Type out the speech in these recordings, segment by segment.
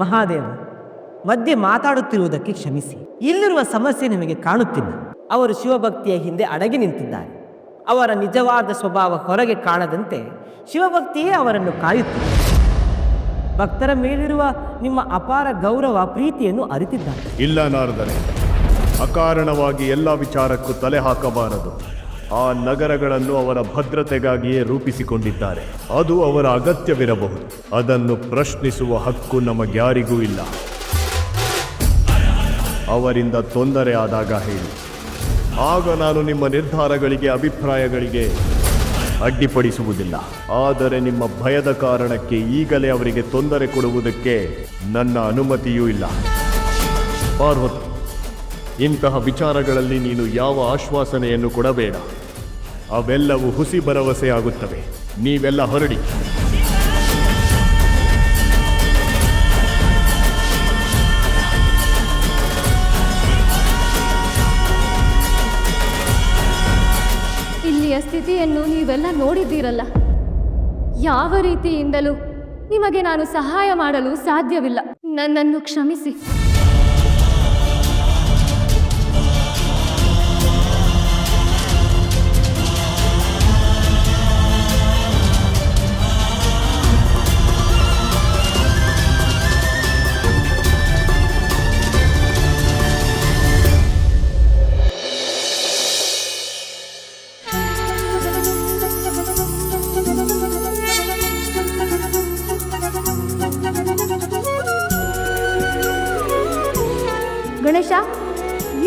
ಮಹಾದೇವ, ಮಧ್ಯೆ ಮಾತಾಡುತ್ತಿರುವುದಕ್ಕೆ ಕ್ಷಮಿಸಿ. ಇಲ್ಲಿರುವ ಸಮಸ್ಯೆ ನಿಮಗೆ ಕಾಣುತ್ತಿಲ್ಲ. ಅವರು ಶಿವಭಕ್ತಿಯ ಹಿಂದೆ ಅಡಗಿ ನಿಂತಿದ್ದಾರೆ. ಅವರ ನಿಜವಾದ ಸ್ವಭಾವ ಹೊರಗೆ ಕಾಣದಂತೆ ಶಿವಭಕ್ತಿಯೇ ಅವರನ್ನು ಕಾಯುತ್ತಿದೆ. ಭಕ್ತರ ಮೇಲಿರುವ ನಿಮ್ಮ ಅಪಾರ ಗೌರವ, ಪ್ರೀತಿಯನ್ನು ಅರಿತಿದ್ದಾರೆ. ಇಲ್ಲ ನಾರದರೆ ಅಕಾರಣವಾಗಿ ಎಲ್ಲ ವಿಚಾರಕ್ಕೂ ತಲೆ ಹಾಕಬಾರದು. ಆ ನಗರಗಳನ್ನು ಅವರ ಭದ್ರತೆಗಾಗಿಯೇ ರೂಪಿಸಿಕೊಂಡಿದ್ದಾರೆ. ಅದು ಅವರ ಅಗತ್ಯವಿರಬಹುದು. ಅದನ್ನು ಪ್ರಶ್ನಿಸುವ ಹಕ್ಕು ನಮಗ್ಯಾರಿಗೂ ಇಲ್ಲ. ಅವರಿಂದ ತೊಂದರೆ ಆದಾಗ ಹೇಳಿ. ಆಗ ನಾನು ನಿಮ್ಮ ನಿರ್ಧಾರಗಳಿಗೆ, ಅಭಿಪ್ರಾಯಗಳಿಗೆ ಅಡ್ಡಿಪಡಿಸುವುದಿಲ್ಲ. ಆದರೆ ನಿಮ್ಮ ಭಯದ ಕಾರಣಕ್ಕೆ ಈಗಲೇ ಅವರಿಗೆ ತೊಂದರೆ ಕೊಡುವುದಕ್ಕೆ ನನ್ನ ಅನುಮತಿಯೂ ಇಲ್ಲ. ಪಾರ್ವತಿ, ಇಂತಹ ವಿಚಾರಗಳಲ್ಲಿ ನೀನು ಯಾವ ಆಶ್ವಾಸನೆಯನ್ನು ಕೊಡಬೇಡ. ಅವೆಲ್ಲವೂ ಹುಸಿ ಭರವಸೆ ಆಗುತ್ತವೆ ನೀವೆಲ್ಲ ಹೊರಡಿ. ಇಲ್ಲಿಯ ಸ್ಥಿತಿಯನ್ನು ನೀವೆಲ್ಲ ನೋಡಿದ್ದೀರಲ್ಲ. ಯಾವ ರೀತಿಯಿಂದಲೂ ನಿಮಗೆ ನಾನು ಸಹಾಯ ಮಾಡಲು ಸಾಧ್ಯವಿಲ್ಲ. ನನ್ನನ್ನು ಕ್ಷಮಿಸಿ. ಗಣೇಶ,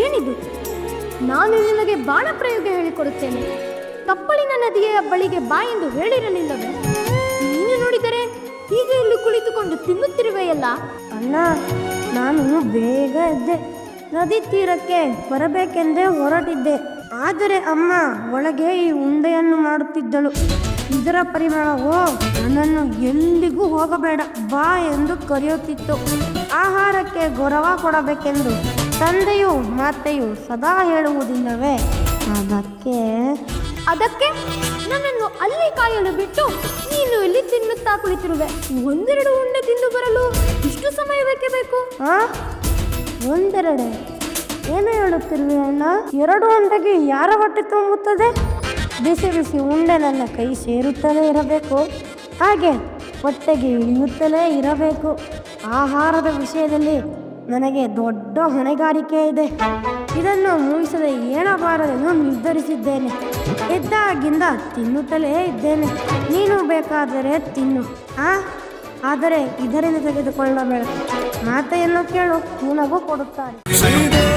ಏನಿದು? ನಾನು ನಿನಗೆ ಬಾಣ ಪ್ರಯೋಗ ಹೇಳಿಕೊಡುತ್ತೇನೆ. ಕಪ್ಪಳಿನ ನದಿಯ ಬಳಿಗೆ ಬಾ ಎಂದು ಹೇಳಿರಲಿಲ್ಲವೇ? ನೀನು ನೋಡಿದರೆ ಹೀಗೆ ಇಲ್ಲಿ ಕುಳಿತುಕೊಂಡು ತಿನ್ನುತ್ತಿರುವೆಯಲ್ಲ? ಅಣ್ಣ, ನಾನು ಬೇಗ ಇದ್ದೆ ನದಿ ತೀರಕ್ಕೆ ಬರಬೇಕೆಂದೇ ಹೊರಟಿದ್ದೆ. ಆದರೆ ಅಮ್ಮ ಒಳಗೆ ಈ ಉಂಡೆಯನ್ನು ಮಾಡುತ್ತಿದ್ದಳು. ಇದರ ಪರಿಮಳವು ನನ್ನನ್ನು ಎಲ್ಲಿಗೂ ಹೋಗಬೇಡ ಬಾ ಎಂದು ಕರೆಯುತ್ತಿತ್ತು. ಆಹಾರಕ್ಕೆ ಗೌರವ ಕೊಡಬೇಕೆಂದು ತಂದೆಯು ಮಾತೆಯು ಸದಾ ಹೇಳುವುದಿಲ್ಲವೇ? ಅದಕ್ಕೆ? ಅದಕ್ಕೆ? ನನ್ನನ್ನು ಅಲ್ಲಿ ಕಾಯಲು ಬಿಟ್ಟು ನೀನು ಇಲ್ಲಿ ತಿನ್ನುತ್ತಾ ಕುಳಿತಿರುವೆ. ಒಂದೆರಡು ಉಂಡೆ ತಿಂದು ಬರಲು ಇಷ್ಟು ಸಮಯ ಬೇಕೇ ಬೇಕು? ಆ? ಒಂದೆರಡೆ? ಏನು ಹೇಳುತ್ತಿರುವೆ ಅಣ್ಣ? ಎರಡು ಉಂಡೆಗೆ ಯಾರ ಹೊಟ್ಟೆ ತುಂಬುತ್ತದೆ? ಬಿಸಿ ಬಿಸಿ ಉಂಡೆ ನನ್ನ ಕೈ ಸೇರುತ್ತಲೇ ಇರಬೇಕು. ಹಾಗೆ ಹೊಟ್ಟೆಗೆ ಇಳಿಯುತ್ತಲೇ ಇರಬೇಕು. ಆಹಾರದ ವಿಷಯದಲ್ಲಿ ನನಗೆ ದೊಡ್ಡ ಹೊಣೆಗಾರಿಕೆ ಇದೆ. ಇದನ್ನು ಮುಗಿಸದೆ ಏಳಬಾರದೆಂದು ನಿರ್ಧರಿಸಿದ್ದೇನೆ. ಎದ್ದಾಗಿಂದ ತಿನ್ನುತ್ತಲೇ ಇದ್ದೇನೆ. ನೀನು ಬೇಕಾದರೆ ತಿನ್ನು, ಆ? ಆದರೆ ಇದರಿಂದ ತೆಗೆದುಕೊಳ್ಳಬೇಡ. ಮಾತೆಯನ್ನು ಕೇಳು, ನಿನಗೂ ಕೊಡುತ್ತಾರೆ.